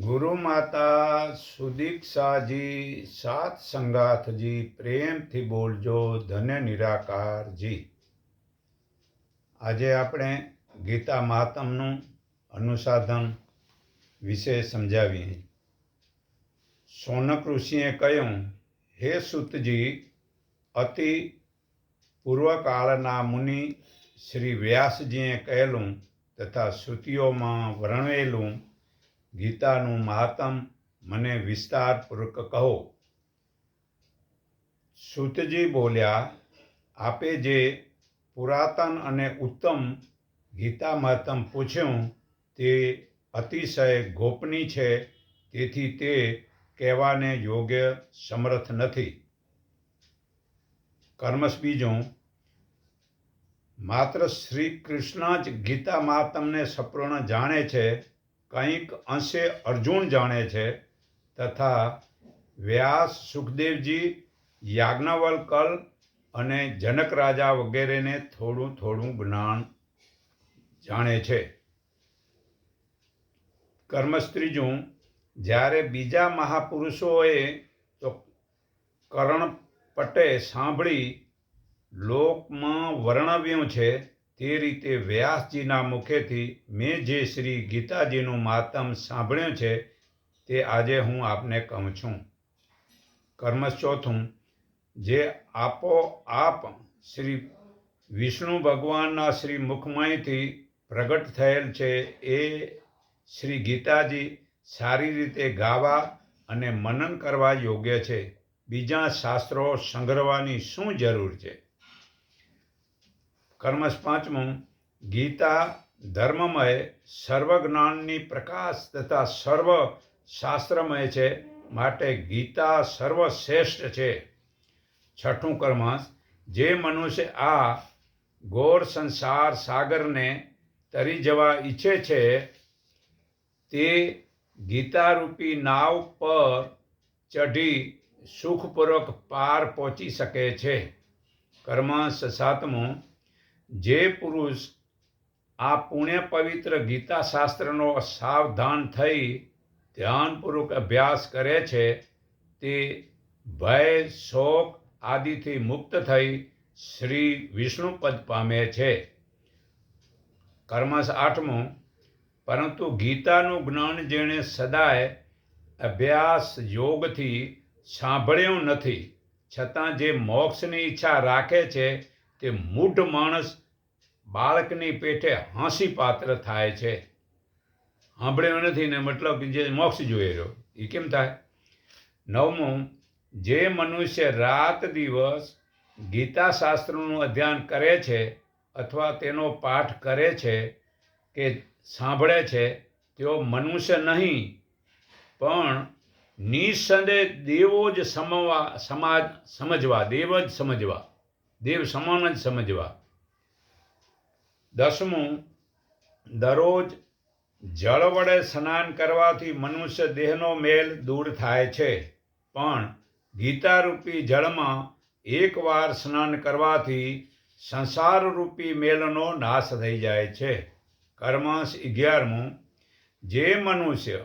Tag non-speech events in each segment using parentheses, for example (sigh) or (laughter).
ગુરુ માતા સુદીક્ષાજી સાત સંગાથજી પ્રેમથી બોલજો ધન્ય નિરાકારજી. આજે આપણે ગીતા મહાત્મનું અનુસાધન વિશે સમજાવીએ. સોનક ઋષિએ કહ્યું, હે સુતજી, અતિ પૂર્વકાળના મુનિ શ્રી વ્યાસજીએ કહેલું તથા શ્રુતિઓમાં વર્ણવેલું ગીતાનું મહાત્મ મને વિસ્તારપૂર્વક કહો. સુતજી બોલ્યા, આપે જે પુરાતન અને ઉત્તમ ગીતા મહાત્મ પૂછ્યું, તે અતિશય ગોપનીય છે, તેથી તે કહેવાને યોગ્ય સમર્થ નથી. કર્મશ બીજું, માત્ર શ્રી કૃષ્ણ જ ગીતા મહાત્મને સંપૂર્ણ જાણે છે કંઈક અંશે અર્જુન જાણે છે તથા વ્યાસ, સુખદેવજી, યાજ્ઞવલ્કલ અને જનક રાજા વગેરેને થોડું થોડું જ્ઞાન જાણે છે. કર્મસ્ત્રીજું, જ્યારે બીજા મહાપુરુષોએ તો કર્ણપટે સાંભળી લોકમાં વર્ણવ્યું છે તે રીતે વ્યાસજીના મુખેથી મેં જે શ્રી ગીતાજીનું માતમ સાંભળ્યું છે, તે આજે હું આપને કહું છું. કર્મ ચોથું જે આપો આપ શ્રી વિષ્ણુ ભગવાનના શ્રી મુખમયથી પ્રગટ થયેલ છે, એ શ્રી ગીતાજી સારી રીતે ગાવા અને મનન કરવા યોગ્ય છે. બીજા શાસ્ત્રો સંગ્રહવાની શું જરૂર છે? કર્મશ પાંચમું, ગીતા ધર્મમય, સર્વજ્ઞાનની પ્રકાશ તથા સર્વ શાસ્ત્રમય છે, માટે ગીતા સર્વશ્રેષ્ઠ છે. છઠ્ઠું કર્મશ જે મનુષ્ય આ ગોર સંસાર સાગરને તરી જવા ઈચ્છે છે, તે ગીતારૂપી નાવ પર ચઢી સુખપૂર્વક પાર પહોંચી શકે છે. કર્માંશ સાતમું જે પુરુષ આ પુણ્ય પવિત્ર ગીતા શાસ્ત્રનો સાવધાન થઈ ધ્યાનપૂર્વક અભ્યાસ કરે છે, તે ભય, શોક આદિથી મુક્ત થઈ શ્રી વિષ્ણુપદ પામે છે. કર્મશ આઠમું, પરંતુ ગીતાનું જ્ઞાન જેણે સદાય અભ્યાસ યોગથી સાંભળ્યું નથી, છતાં જે મોક્ષની ઈચ્છા રાખે છે તે મૂઢ માણસ બાળકની પેઠે હાંસી પાત્ર થાય છે. સાંભળ્યો નથી ને મતલબ જે મોક્ષ જોઈ રહ્યો, એ કેમ થાય? નવમું, જે મનુષ્ય રાત દિવસ ગીતા શાસ્ત્રનું અધ્યયન કરે છે અથવા તેનો પાઠ કરે છે કે સાંભળે છે, તેઓ મનુષ્ય નહીં, પણ નિસંદેહ દેવો જ સમવા, સમાજ, સમજવા, દેવ જ સમજવા. દેવ સમાન જ સમજવા. દસમું, દરરોજ જળ વડે સ્નાન કરવાથી મનુષ્ય દેહનો મેલ દૂર થાય છે. પણ ગીતારૂપી જળમાં એકવાર સ્નાન કરવાથી સંસારરૂપી મેલનો નાશ થઈ જાય છે. કર્માંશ અગિયારમું, જે મનુષ્ય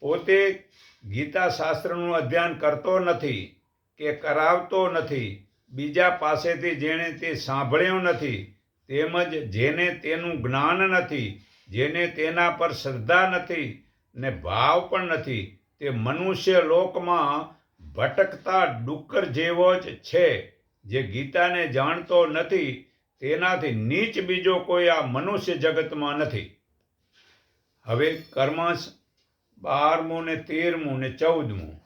પોતે ગીતા શાસ્ત્રનું અધ્યયન કરતો નથી કે કરાવતો નથી બીજા પાસેથી જેણે તે સાંભળ્યું નથી, તેમજ જેને તેનું જ્ઞાન નથી, જેને તેના પર શ્રદ્ધા નથી ને ભાવ પણ નથી, તે મનુષ્ય લોકમાં ભટકતા ડુક્કર જેવો જ છે, જે ગીતાને જાણતો નથી, તેનાથી નીચ બીજો કોઈ આ મનુષ્ય જગતમાં નથી. હવે કર્માંશ બારમું ને તેરમું ને ચૌદમું.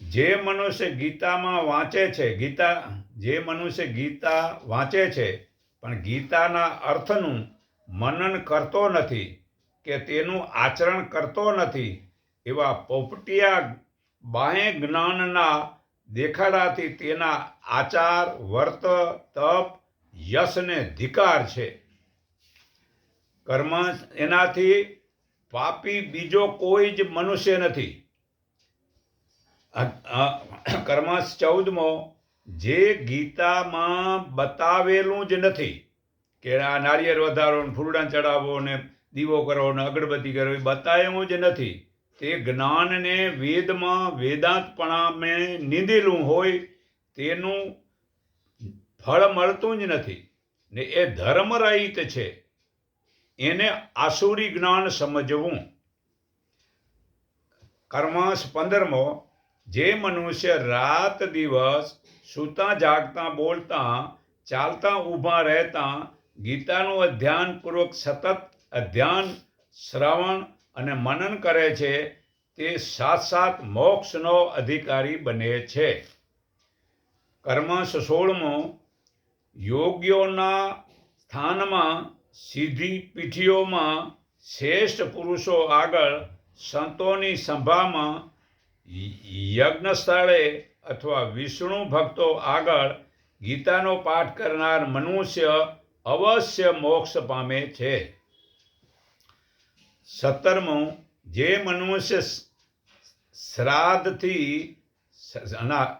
જે મનુષ્ય ગીતામાં વાંચે છે, ગીતા, જે મનુષ્ય ગીતા વાંચે છે, પણ ગીતાના અર્થનું મનન કરતો નથી કે તેનું આચરણ કરતો નથી, એવા પોપટિયા બાહ્ય જ્ઞાનના દેખાડાથી તેના આચાર, વર્ત, તપ, યશને ધિકાર છે. કર્મ એનાથી પાપી બીજો કોઈ જ મનુષ્ય નથી. કર્માંશ ચૌદમો જે ગીતામાં બતાવેલું જ નથી કે આ નાળિયેર વધારો ને ફૂલડા ચડાવો ને દીવો કરો ને અગરબત્તી કરો, એ બતાવ્યું જ નથી. તે જ્ઞાનને વેદમાં વેદાંતપણામે નીંદેલું હોય તેનું ફળ મળતું જ નથી ને એ ધર્મરહિત છે. એને આસુરી જ્ઞાન સમજવું. કર્માંશ પંદરમો જે મનુષ્ય રાત દિવસ સૂતા, જાગતા, બોલતા, ચાલતા, ઊભા રહેતા, ગીતાનું અધ્યાનપૂર્વક સતત અધ્યાન, શ્રવણ અને મનન કરે છે, તે સાત મોક્ષનો અધિકારી બને છે. કર્મ સોળમો યોગ્યોના સ્થાનમાં સીધી પીઠીઓમાં શ્રેષ્ઠ પુરુષો આગળ સંતોની સભામાં યજ્ઞ સ્થળે અથવા વિષ્ણુ ભક્તો આગળ ગીતાનો પાઠ કરનાર મનુષ્ય અવશ્ય મોક્ષ પામે છે. સત્તરમું, જે મનુષ્ય શ્રાદ્ધથી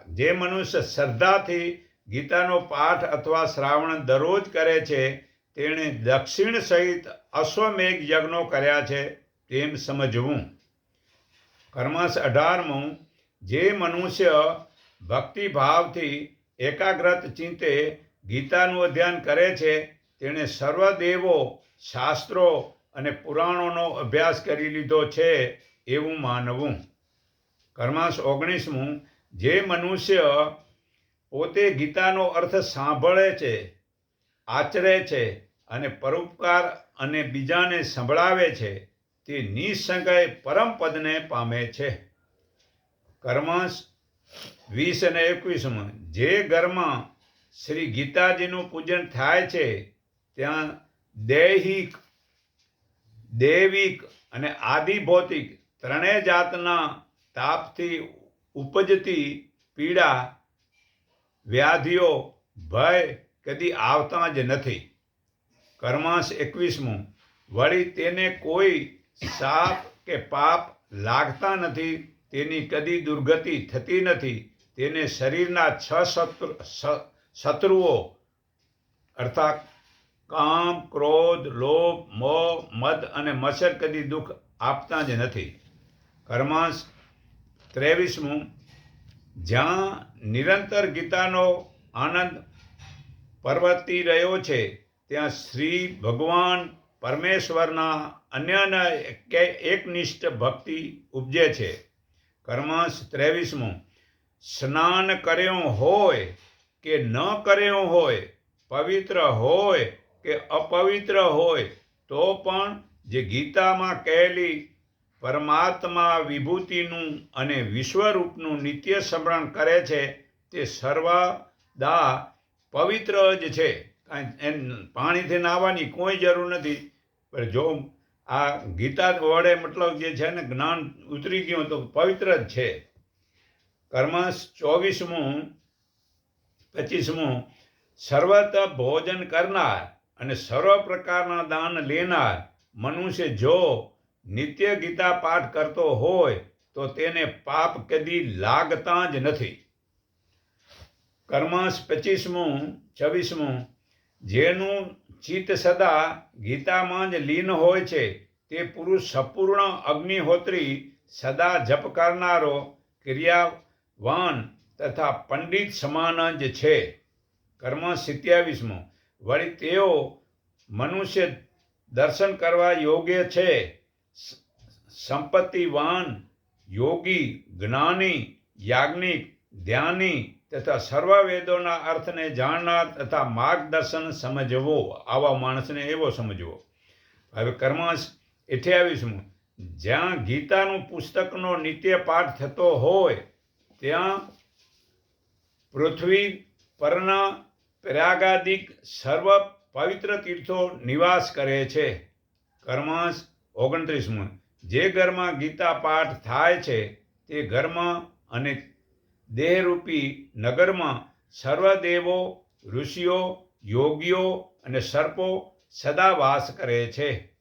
જે મનુષ્ય શ્રદ્ધાથી ગીતાનો પાઠ અથવા શ્રાવણ દરરોજ કરે છે, તેણે દક્ષિણ સહિત અશ્વમેઘ યજ્ઞો કર્યા છે, તેમ સમજવું. કર્માંશ અઢારમું, જે મનુષ્ય ભક્તિભાવથી એકાગ્રત ચિંતે ગીતાનું અધ્યયન કરે છે, તેણે સર્વદેવો શાસ્ત્રો અને પુરાણોનો અભ્યાસ કરી લીધો છે એવું માનવું. કર્માંશ ઓગણીસમું, જે મનુષ્ય પોતે ગીતાનો અર્થ સાંભળે છે, આચરે છે અને પરોપકાર અને બીજાને સંભળાવે છે તે નિસંગય પરમપદને પામે છે. કર્માંશ વીસ અને એકવીસમાં. જે ઘરમાં શ્રી ગીતાજીનું પૂજન થાય છે, ત્યાં દૈહિક, દૈવિક અને આદિભૌતિક ત્રણેય જાતના તાપથી ઉપજતી પીડા, વ્યાધિઓ, ભય કદી આવતા જ નથી. કર્માંશ એકવીસમું. વળી તેને કોઈ સાપ કે પાપ લાગતા નથી, તેની કદી દુર્ગતિ થતી નથી. તેને શરીરના છ શત્રુ શત્રુઓ અર્થાત કામ, ક્રોધ, લોભ, મોહ, મદ અને મચ્છર કદી દુઃખ આપતા જ નથી. કર્માંશ ત્રેવીસમું, જ્યાં નિરંતર ગીતાનો આનંદ પર્વતી રહ્યો છે, ત્યાં શ્રી ભગવાન પરમેશ્વરના અન્યના એકનિષ્ઠ ભક્તિ ઉપજે છે. કર્માંશ ત્રેવીસમું, સ્નાન કર્યો હોય કે ન કર્યો હોય, પવિત્ર હોય કે અપવિત્ર હોય, તો પણ જે ગીતામાં કહેલી પરમાત્મા વિભૂતિનું અને વિશ્વરૂપનું નિત્ય સ્મરણ કરે છે, તે સર્વદા પવિત્ર જ છે. પાણીથી નાહવાની કોઈ જરૂર નથી. જો આ ગીતા વડે મતલબ જે છે ને જ્ઞાન ઉતરી ગયું તો પવિત્ર જ છે. કર્માંશ ચોવીસમું, પચીસમું, સર્વત ભોજન કરનાર અને સર્વ પ્રકારના દાન લેનાર મનુષ્ય જો નિત્ય ગીતા પાઠ કરતો હોય તો તેને પાપ કદી લાગતા જ નથી. કર્માંશ પચીસમું, છવ્વીસમું, જેનું ચિત્ત સદા ગીતામાં જ લીન હોય છે. તે પુરુષ સંપૂર્ણ અગ્નિહોત્રી સદા જપ કરનારો ક્રિયાવાન તથા પંડિત સમાન જ છે. કર્મ સિત્યાવીસમો. વળી તેઓ મનુષ્ય દર્શન કરવા યોગ્ય છે. સંપત્તિવાન યોગી, જ્ઞાની, યાજ્ઞિક, ધ્યાની તથા સર્વ વેદોના અર્થને જાણનાર તથા માર્ગદર્શન સમજવો, આવા માણસને એવો સમજવો. હવે કર્માંશ અઠ્યાવીસમું જ્યાં ગીતાનું પુસ્તકનો નિત્ય પાઠ થતો હોય, ત્યાં પૃથ્વી પરના પ્રયાગાદિક સર્વ પવિત્ર તીર્થો નિવાસ કરે છે. કર્માંશ ઓગણત્રીસમું. જે ઘરમાં ગીતા પાઠ થાય છે, તે ઘરમાં અને દેહરૂપી નગરમાં સર્વદેવો, ઋષિઓ, યોગીઓ અને સર્પો સદા વાસ કરે છે.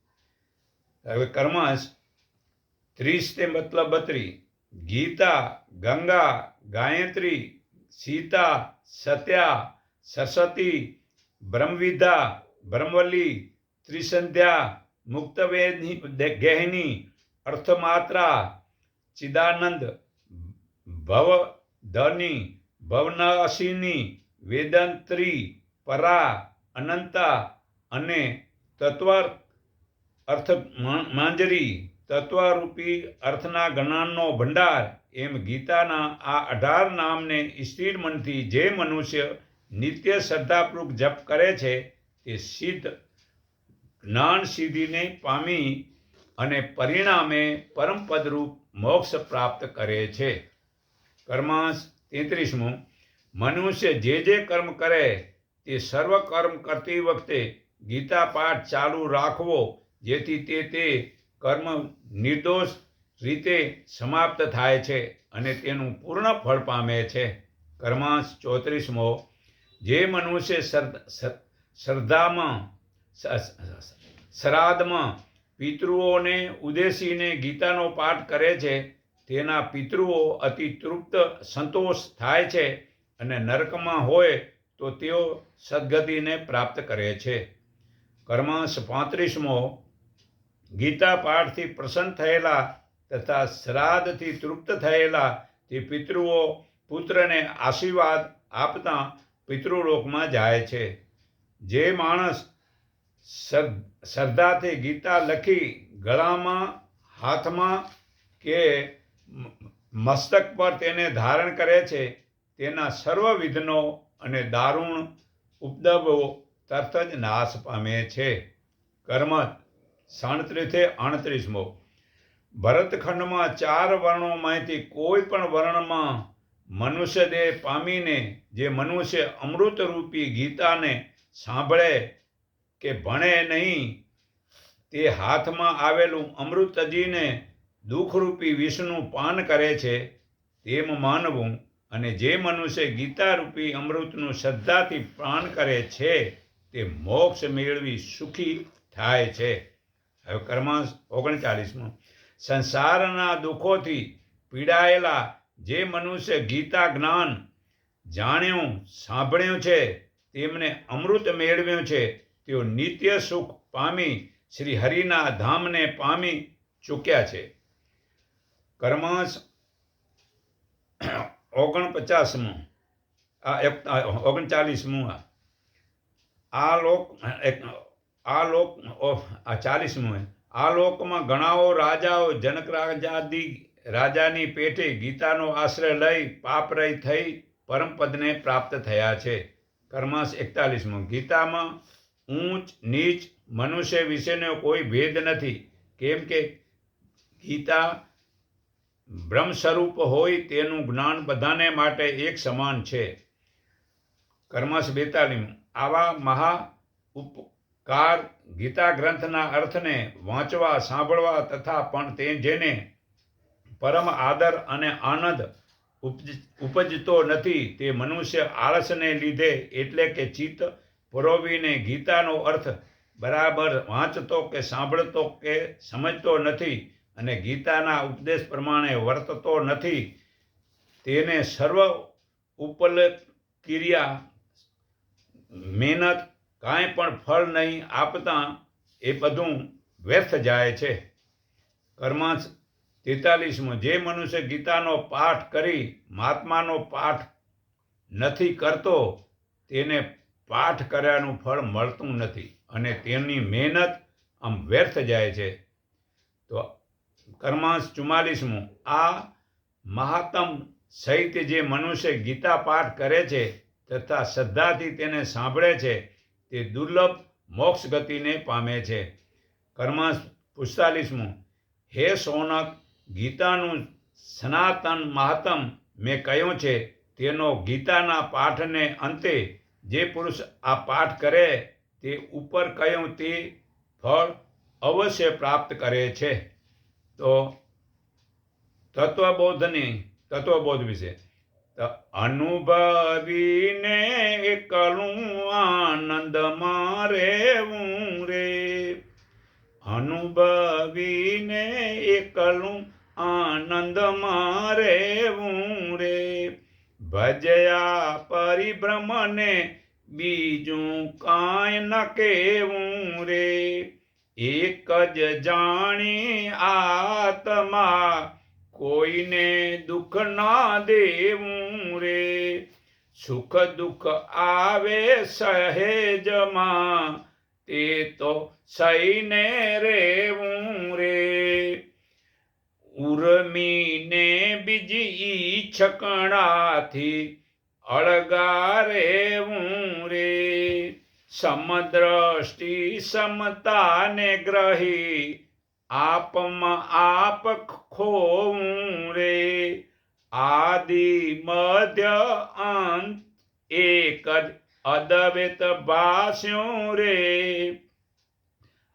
હવે કર્માંશ ત્રીસ તે મતલબ બત્રી. ગીતા, ગંગા, ગાયત્રી, સીતા, સત્યા, સરસ્વતી, બ્રહ્મવિદ્યા બ્રહ્મવલી ત્રિસંધ્યા, મુક્તવેદની ગહેની, અર્થમાત્રા, ચિદાનંદ ભવધની ભવનાશિની, વેદાંત્રી, પરા, અનંતા અને તત્વ અર્થ માંજરી, તત્વરૂપી અર્થના જ્ઞાનનો ભંડાર એમ ગીતાના આ અઢાર નામને સ્થિર મનથી જે મનુષ્ય નિત્ય શ્રદ્ધાપૂર્વક જપ કરે છે તે સિદ્ધ જ્ઞાન સિદ્ધિને પામી અને પરિણામે પરમપદરૂપ મોક્ષ પ્રાપ્ત કરે છે. કર્માંશ તેત્રીસમું, મનુષ્ય જે જે કર્મ કરે તે સર્વ કર્મ કરતી વખતે ગીતા પાઠ ચાલુ રાખવો, જેથી તે તે કર્મ નિર્દોષ રીતે સમાપ્ત થાય છે અને તેનું પૂર્ણ ફળ પામે છે. કર્માંશ ચોત્રીસમો, જે મનુષ્ય શ્રદ્ધામાં શ્રાદ્ધમાં પિતૃઓને ઉદ્દેશીને ગીતાનો પાઠ કરે છે તેના પિતૃઓ અતિ તૃપ્ત સંતોષ થાય છે અને નરકમાં હોય તો તેઓ સદગતિને પ્રાપ્ત કરે છે. કર્માંશ પાંત્રીસમો, ગીતા પાઠથી પ્રસન્ન થયેલા તથા શ્રાદ્ધથી તૃપ્ત થયેલા તે પિતૃઓ પુત્રને આશીર્વાદ આપતા પિતૃલોકમાં જાય છે. જે માણસ શ્રદ્ધાથી ગીતા લખી ગળામાં, હાથમાં કે મસ્તક પર તેને ધારણ કરે છે, તેના સર્વ વિઘ્નો અને દારૂણ ઉપદવો તરત જ નાશ પામે છે. કર્મ સાડત્રીસે અણત્રીસમો ભરતખંડમાં ચાર વર્ણોમાંથી કોઈ પણ વર્ણમાં મનુષ્ય દેહ પામીને જે મનુષ્ય અમૃતરૂપી ગીતાને સાંભળે કે ભણે નહીં, તે હાથમાં આવેલું અમૃત તજીને દુઃખરૂપી વિષનું પાન કરે છે, તેમ માનવું અને જે મનુષ્ય ગીતારૂપી અમૃતનું શ્રદ્ધાથી પાન કરે છે, તે મોક્ષ મેળવી સુખી થાય છે. હવે કર્માંશ ઓગણચાલીસમાં. સંસારના દુઃખોથી પીડાયેલા જે મનુષ્ય ગીતા જ્ઞાન જાણ્યું, સાંભળ્યું છે, તેમને અમૃત મેળવ્યું છે, તેઓ નિત્ય સુખ પામી શ્રી હરિના ધામને પામી ચૂક્યા છે. કર્માંશ (clears throat) ઓગણપચાસમું. આ એક ઓગણચાલીસમું આ. લોક આ લોક આ ચાલીસમું આ લોકમાં ઘણાઓ રાજાઓ, જનક રાજાદી, રાજાની પેટે ગીતાનો આશ્રય લઈ પાપરય થઈ પરમપદને પ્રાપ્ત થયા છે. કર્માંશ એકતાલીસમું. ગીતામાં ઊંચ, નીચ, મનુષ્ય વિશેનો કોઈ ભેદ નથી. કેમ કે ગીતા બ્રહ્મ સ્વરૂપ હોય તેનું જ્ઞાન બધાને માટે એક સમાન છે. કર્મસ બેતાલીમ. આવા મહા ઉપકાર ગીતા ગ્રંથના અર્થને વાંચવા, સાંભળવા તથા પણ તે જેને પરમ આદર અને આનંદ ઉપજ- ઉપજતો નથી, તે મનુષ્ય આળસને લીધે એટલે કે ચિત્ત પરોવીને ગીતાનો અર્થ બરાબર વાંચતો કે સાંભળતો કે સમજતો નથી અને ગીતાના ઉપદેશ પ્રમાણે વર્તતો નથી, તેને સર્વ ઉપલ ક્રિયા મહેનત કાંઈ પણ ફળ નહીં આપતા એ બધું વ્યર્થ જાય છે. કર્માંશ તેતાલીસમાં, જે મનુષ્ય ગીતાનો પાઠ કરી મહાત્માનો પાઠ નથી કરતો, તેને પાઠ કર્યાનું ફળ મળતું નથી અને તેની મહેનત આમ વ્યર્થ જાય છે. તો કર્માંશ ચુમ્માલીસમું. આ મહાત્મ સહિત જે મનુષ્ય ગીતા પાઠ કરે છે તથા શ્રદ્ધાથી તેને સાંભળે છે, તે દુર્લભ મોક્ષ ગતિને પામે છે. કર્માંશ પુસ્તાલીસમું. હે સોનક, ગીતાનું સનાતન મહાત્મ મેં કહ્યું છે, તેનો ગીતાના પાઠને અંતે જે પુરુષ આ પાઠ કરે તે ઉપર કહ્યું તે ફળ અવશ્ય પ્રાપ્ત કરે છે. તો તત્વબોધની તત્વબોધ વિશે. અનુભવીને એકલું મારે હું રે. અનુભવીને એકલું આનંદ મારે હું રે. ભજયા પરિભ્રમને બીજું કાંઈ ન કેવું રે. એક જ જાણી આત્મા કોઈને દુઃખ ના દેવું રે. સુખ દુઃખ આવે સહેજમાં, તે તો સહીને રેવું રે. ઉર્મીને બીજી છકણાથી અળગા રેવું રે. સમદ્રષ્ટિ સમતાને ગ્રહી. આપમાં આપ ખોવું રે. આદિ મધ્ય અંત એક જ અદવેત ભાષ્યું રે.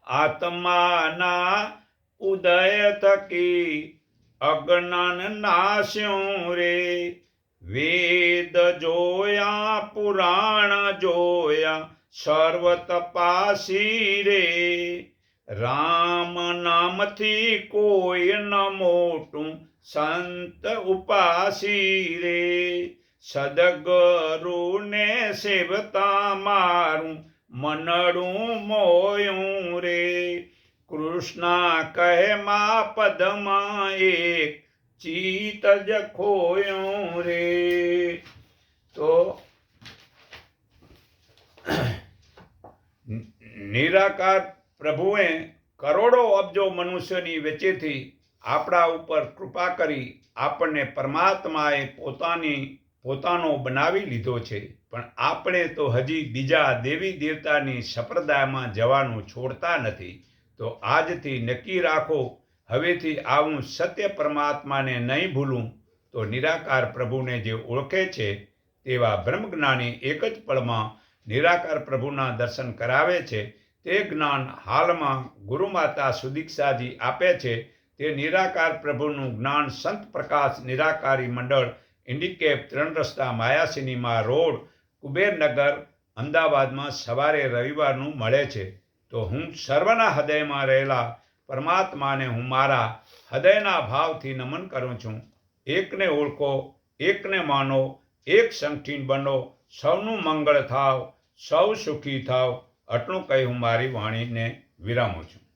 આત્માના ઉદય થકી અજ્ઞાન નાશ્યું રે. વેદ જોયા, પુરાણ જોયા સર્વ તપાસી રે. રામ નામથી કોઈ ન મોટું સંત ઉપાસી રે. સદગરુને સેવતા મારું મનડું મોયું રે. કૃષ્ણ કહે, મા પદમાં એક ચિત જ ખોયું રે. તો નિરાકાર પ્રભુએ કરોડો અબજો મનુષ્યની વચ્ચેથી આપણા ઉપર કૃપા કરી આપણને પરમાત્માએ પોતાની, પોતાનો બનાવી લીધો છે. પણ આપણે તો હજી બીજા દેવી દેવતાની સંપ્રદાયમાં જવાનું છોડતા નથી. તો આજથી નક્કી રાખો, હવેથી આવું સત્ય પરમાત્માને નહીં ભૂલું તો નિરાકાર પ્રભુને જે ઓળખે છે તેવા બ્રહ્મજ્ઞાની એક જ પળમાં નિરાકાર પ્રભુના દર્શન કરાવે છે, તે જ્ઞાન હાલમાં ગુરુમાતા સુદીક્ષાજી આપે છે, તે નિરાકાર પ્રભુનું જ્ઞાન સંત પ્રકાશ નિરાકારી મંડળ, ઇન્ડિકેપ ત્રણ રસ્તા માયા સિનેમા રોડ, કુબેરનગર, અમદાવાદમાં સવારે રવિવારનું મળે છે. તો હું સર્વના હૃદયમાં રહેલા પરમાત્માને હું મારા હૃદયના ભાવથી નમન કરું છું. એકને ઓળખો, એકને માનો, એક સંઠીન બનો, સૌનું મંગળ થાવ. સૌ સુખી થાવ આટલું કહી હું મારી વાણીને વિરામું છું.